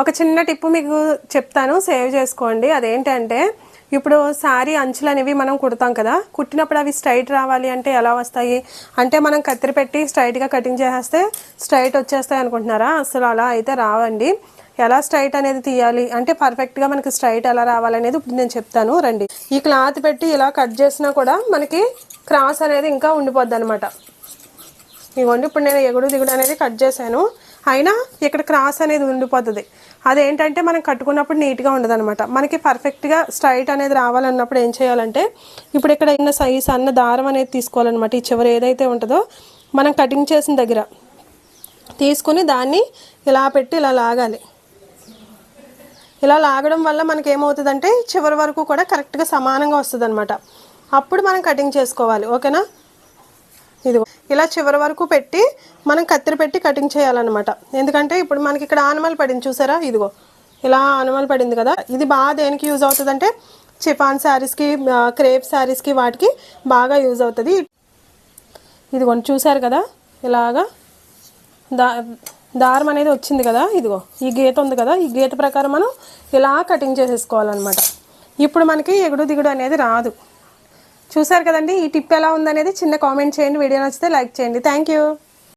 ఒక చిన్న టిప్ మీకు చెప్తాను సేవ్ చేసుకోండి. అదేంటంటే ఇప్పుడు శారీ అంచులు అనేవి మనం కుడతాం కదా కుట్టినప్పుడు అవి స్ట్రైట్ రావాలి అంటే ఎలా వస్తాయి? అంటే మనం కత్తిరి పెట్టి స్ట్రైట్గా కటింగ్ చేసేస్తే స్ట్రైట్ వచ్చేస్తాయి అనుకుంటున్నారా? అసలు అలా అయితే రావండి. ఎలా స్ట్రైట్ అనేది తీయాలి? అంటే పర్ఫెక్ట్గా మనకి స్ట్రైట్ ఎలా రావాలనేది ఇప్పుడు నేను చెప్తాను. రండి. ఈ క్లాత్ పెట్టి ఇలా కట్ చేసినా కూడా మనకి క్రాస్ అనేది ఇంకా ఉండిపోద్ది అనమాట ఇవ్వండి ఇప్పుడు నేను ఎగుడు దిగుడు అనేది కట్ చేశాను. అయినా ఇక్కడ క్రాస్ అనేది ఉండిపోతుంది. అదేంటంటే మనం కట్టుకున్నప్పుడు నీట్గా ఉండదు అనమాట మనకి పర్ఫెక్ట్గా స్ట్రైట్ అనేది రావాలన్నప్పుడు ఏం చేయాలంటే ఇప్పుడు ఇక్కడ ఉన్న సైజ్ అన్న దారం అనేది తీసుకోవాలన్నమాట. ఈ చివరి ఏదైతే ఉంటుందో మనం కటింగ్ చేసిన దగ్గర తీసుకుని దాన్ని ఇలా పెట్టి ఇలా లాగాలి. ఇలా లాగడం వల్ల మనకి ఏమవుతుందంటే చివరి వరకు కూడా కరెక్ట్గా సమానంగా వస్తుంది అనమాట అప్పుడు మనం కటింగ్ చేసుకోవాలి. ఓకేనా? ఇదిగో ఇలా చివరి వరకు పెట్టి మనం కత్తిరి పెట్టి కటింగ్ చేయాలన్నమాట. ఎందుకంటే ఇప్పుడు మనకి ఇక్కడ ఆనమల్ పడింది చూసారా? ఇదిగో ఇలా ఆనమల్ పడింది కదా. ఇది బాగా దేనికి యూజ్ అవుతుందంటే చిఫాన్ శారీస్కి క్రేప్ శారీస్కి వాటికి బాగా యూజ్ అవుతుంది. ఇదిగో చూసారు కదా? ఇలాగా దా దారం అనేది వచ్చింది కదా? ఇదిగో ఈ గీత ఉంది కదా? ఈ గీత ప్రకారం మనం ఇలా కటింగ్ చేసేసుకోవాలన్నమాట. ఇప్పుడు మనకి ఎగుడు దిగుడు అనేది రాదు. చూసారు కదండి ఈ టిప్ ఎలా ఉందనేది చిన్న కామెంట్ చేయండి వీడియో నచ్చితే లైక్ చేయండి. Thank you